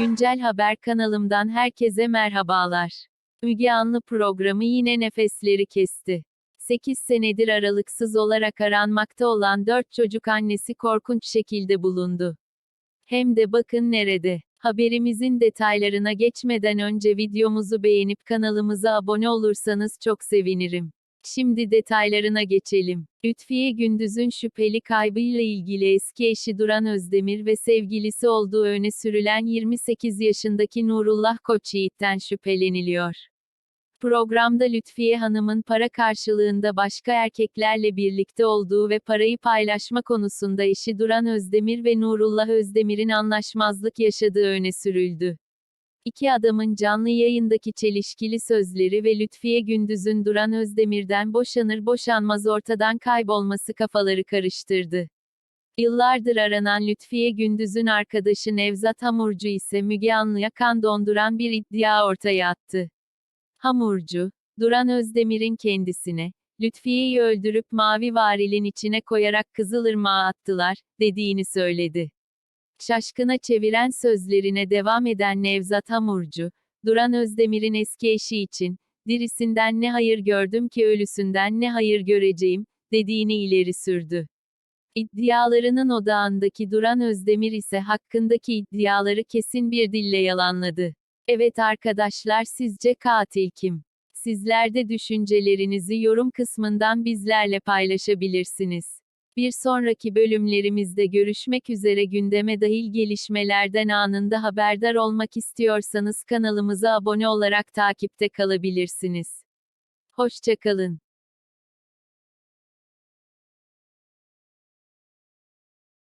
Güncel Haber kanalımdan herkese merhabalar. Müge Anlı programı yine nefesleri kesti. 8 senedir aralıksız olarak aranmakta olan 4 çocuk annesi korkunç şekilde bulundu. Hem de bakın nerede. Haberimizin detaylarına geçmeden önce videomuzu beğenip kanalımıza abone olursanız çok sevinirim. Şimdi detaylarına geçelim. Lütfiye Gündüz'ün şüpheli kaybıyla ilgili eski eşi Duran Özdemir ve sevgilisi olduğu öne sürülen 28 yaşındaki Nurullah Koçyiğit'ten şüpheleniliyor. Programda Lütfiye Hanım'ın para karşılığında başka erkeklerle birlikte olduğu ve parayı paylaşma konusunda eşi Duran Özdemir ve Nurullah Özdemir'in anlaşmazlık yaşadığı öne sürüldü. İki adamın canlı yayındaki çelişkili sözleri ve Lütfiye Gündüz'ün Duran Özdemir'den boşanır boşanmaz ortadan kaybolması kafaları karıştırdı. Yıllardır aranan Lütfiye Gündüz'ün arkadaşı Nevzat Hamurcu ise Müge Anlı'ya kan donduran bir iddia ortaya attı. Hamurcu, Duran Özdemir'in kendisine, Lütfiye'yi öldürüp mavi varilin içine koyarak Kızılırmağa attılar, dediğini söyledi. Şaşkına çeviren sözlerine devam eden Nevzat Hamurcu, Duran Özdemir'in eski eşi için, dirisinden ne hayır gördüm ki ölüsünden ne hayır göreceğim, dediğini ileri sürdü. İddialarının odağındaki Duran Özdemir ise hakkındaki iddiaları kesin bir dille yalanladı. Evet arkadaşlar sizce katil kim? Sizler de düşüncelerinizi yorum kısmından bizlerle paylaşabilirsiniz. Bir sonraki bölümlerimizde görüşmek üzere gündeme dahil gelişmelerden anında haberdar olmak istiyorsanız kanalımıza abone olarak takipte kalabilirsiniz. Hoşçakalın.